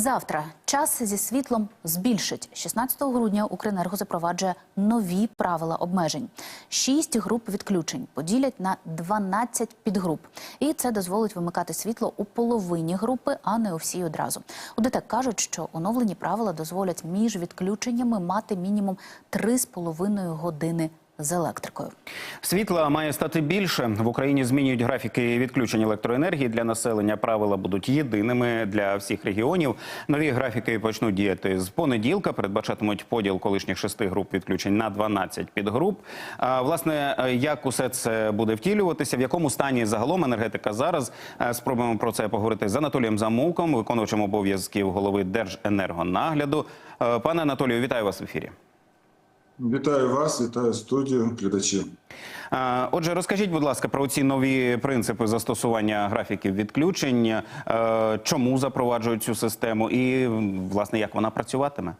Завтра час зі світлом збільшить. 16 грудня Укренерго запроваджує нові правила обмежень. Шість груп відключень поділять на 12 підгруп. І це дозволить вимикати світло у половині групи, а не у всій одразу. У ДТЕК кажуть, що оновлені правила дозволять між відключеннями мати мінімум 3,5 години з електрикою. Світла має стати більше. В Україні змінюють графіки відключень електроенергії для населення. Правила будуть єдиними для всіх регіонів. Нові графіки почнуть діяти з понеділка. Передбачатимуть поділ колишніх шести груп відключень на 12 підгруп. А, власне, як усе це буде втілюватися, в якому стані загалом енергетика зараз? Е, Спробуємо про це поговорити з Анатолієм Замулком, виконувачем обов'язків голови Держенергонагляду. Е, Пане Анатолію, вітаю вас в ефірі. Вітаю вас, вітаю студію, глядачів. Е, Отже, розкажіть, будь ласка, про ці нові принципи застосування графіків відключень, е, чому запроваджують цю систему, і власне як вона працюватиме?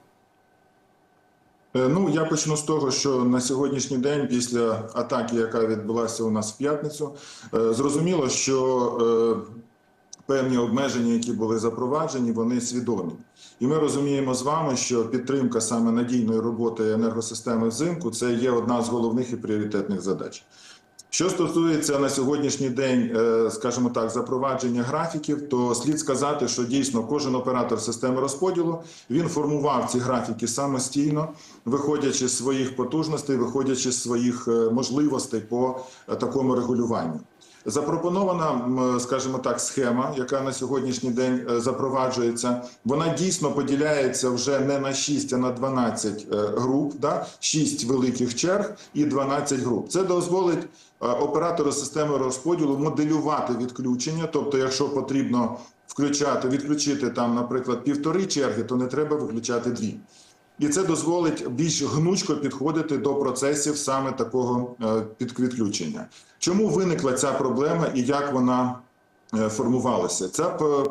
Е, Ну, я почну з того, що на сьогоднішній день, після атаки, яка відбулася у нас в п'ятницю, е, зрозуміло, що певні обмеження, які були запроваджені, вони свідомі. І ми розуміємо з вами, що підтримка саме надійної роботи енергосистеми взимку це є одна з головних і пріоритетних задач. Що стосується на сьогоднішній день, е, скажімо так, запровадження графіків, то слід сказати, що дійсно кожен оператор системи розподілу він формував ці графіки самостійно, виходячи з своїх потужностей, виходячи з своїх е, можливостей по е, такому регулюванню. Запропонована, скажімо так, схема, яка на сьогоднішній день е, запроваджується, вона дійсно поділяється вже не на 6, а на 12 е, груп, да? 6 великих черг і 12 груп. Це дозволить е, оператору системи розподілу моделювати відключення. Тобто, якщо потрібно включати, відключити там, наприклад, півтори черги, то не треба виключати дві. І це дозволить більш гнучко підходити до процесів саме такого е, підключення. Чому виникла ця проблема і як вона е, формувалася? Ця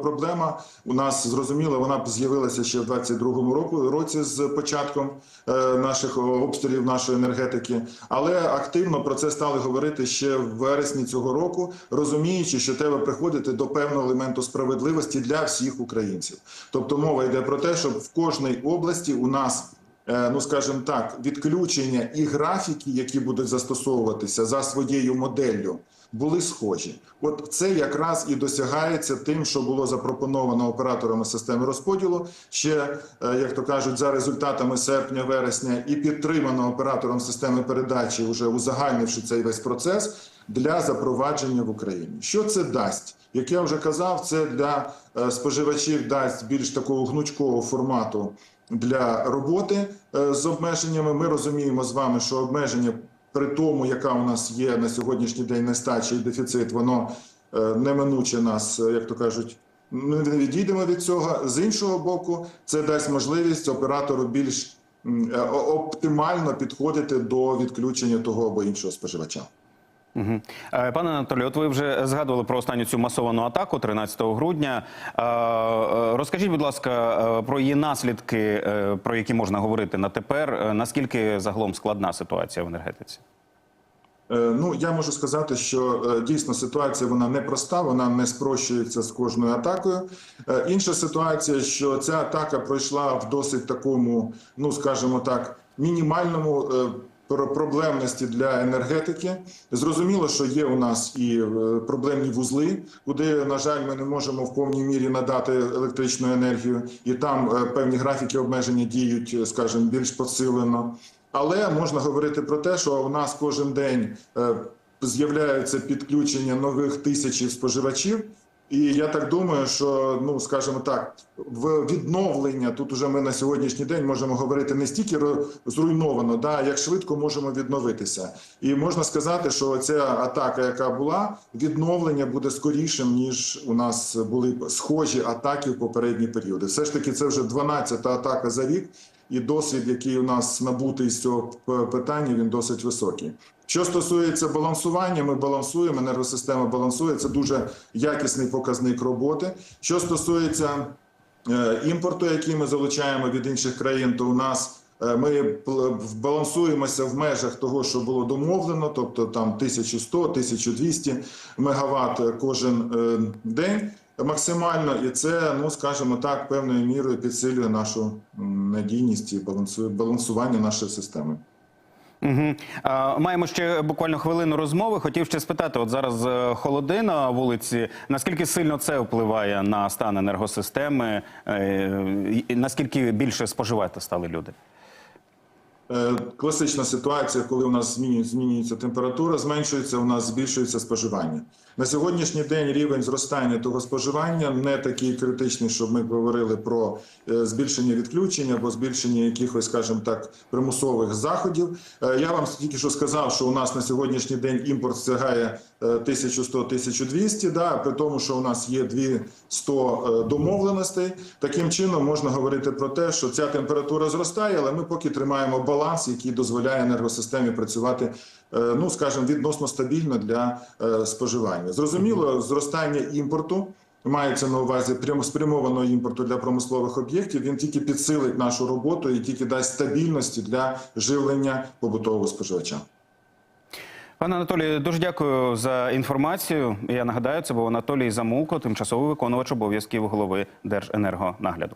проблема у нас зрозуміло, вона з'явилася ще в 22-му року році з початком е, наших обстрілів нашої енергетики, але активно про це стали говорити ще в вересні цього року, розуміючи, що треба приходити до певного елементу справедливості для всіх українців. Тобто мова йде про те, щоб в кожній області у нас е, ну скажімо так, відключення і графіки, які будуть застосовуватися за своєю моделлю, були схожі. От це якраз і досягається тим, що було запропоновано операторами системи розподілу ще, е, як то кажуть, за результатами серпня-вересня, і підтримано оператором системи передачі, вже узагальнивши цей весь процес для запровадження в Україні. Що це дасть? Як я вже казав, це для е, споживачів дасть більш такого гнучкого формату для роботи е, з обмеженнями. Ми розуміємо з вами, що обмеження при тому, яка у нас є на сьогоднішній день нестача і дефіцит, воно е, неминуче нас, е, як то кажуть. Ми не відійдемо від цього. З іншого боку, це дасть можливість оператору більш оптимально підходити до відключення того або іншого споживача. Угу. Пане Анатолію, от ви вже згадували про останню цю масовану атаку 13 грудня. Е, е, Розкажіть, будь ласка, е, про її наслідки, е, про які можна говорити на тепер. Е, Наскільки загалом складна ситуація в енергетиці? Е, Ну, я можу сказати, що е, дійсно ситуація вона непроста, вона не спрощується з кожною атакою. Е, Інша ситуація, що ця атака пройшла в досить такому, ну скажімо так, мінімальному. Про- Проблемності для енергетики зрозуміло, що є у нас і е, проблемні вузли, куди на жаль ми не можемо в повній мірі надати електричну енергію, і там е, певні графіки обмеження діють, е, скажімо, більш посилено. Але можна говорити про те, що у нас кожен день з'являються підключення нових тисячі споживачів. І я так думаю, що ну скажімо так, в відновлення тут уже ми на сьогоднішній день можемо говорити не стільки зруйновано, да як швидко можемо відновитися. І можна сказати, що ця атака, яка була, відновлення буде скорішим ніж у нас були схожі атаки в попередні періоди. Все ж таки, це вже 12-та атака за рік і досвід, який у нас набутий з цього питання, він досить високий. Що стосується балансування, ми балансуємо, енергосистема балансує. Це дуже якісний показник роботи. Що стосується е, імпорту, який ми залучаємо від інших країн, то у нас е, ми балансуємося в межах того, що було домовлено, тобто там 1100-1200 мегаватт кожен е, день. Максимально, і це, ну скажімо так, певною мірою підсилює нашу надійність і балансує балансування нашої системи. Угу. Маємо ще буквально хвилину розмови. Хотів ще спитати: от зараз е, холоди на вулиці. Наскільки сильно це впливає на стан енергосистеми? Е, наскільки більше споживати стали люди? Е, Класична ситуація, коли у нас змінюється, температура, зменшується, у нас збільшується споживання. На сьогоднішній день рівень зростання того споживання не такий критичний, щоб ми говорили про е, збільшення відключення або збільшення якихось, скажімо так, примусових заходів. Е, Я вам тільки що сказав, що у нас на сьогоднішній день імпорт сягає 1100-1200, да, при тому, що у нас є 200 е, домовленостей. Таким чином можна говорити про те, що ця температура зростає, але ми поки тримаємо баланс, який дозволяє енергосистемі працювати, е, ну скажімо, відносно стабільно для е, споживання. Зрозуміло, зростання імпорту. Мається на увазі спрямованого імпорту для промислових об'єктів. Він тільки підсилить нашу роботу і тільки дасть стабільності для живлення побутового споживача. Пане Анатолію, дуже дякую за інформацію. Я нагадаю, це був Анатолій Замулко, тимчасовий виконувач обов'язків голови Держенергонагляду.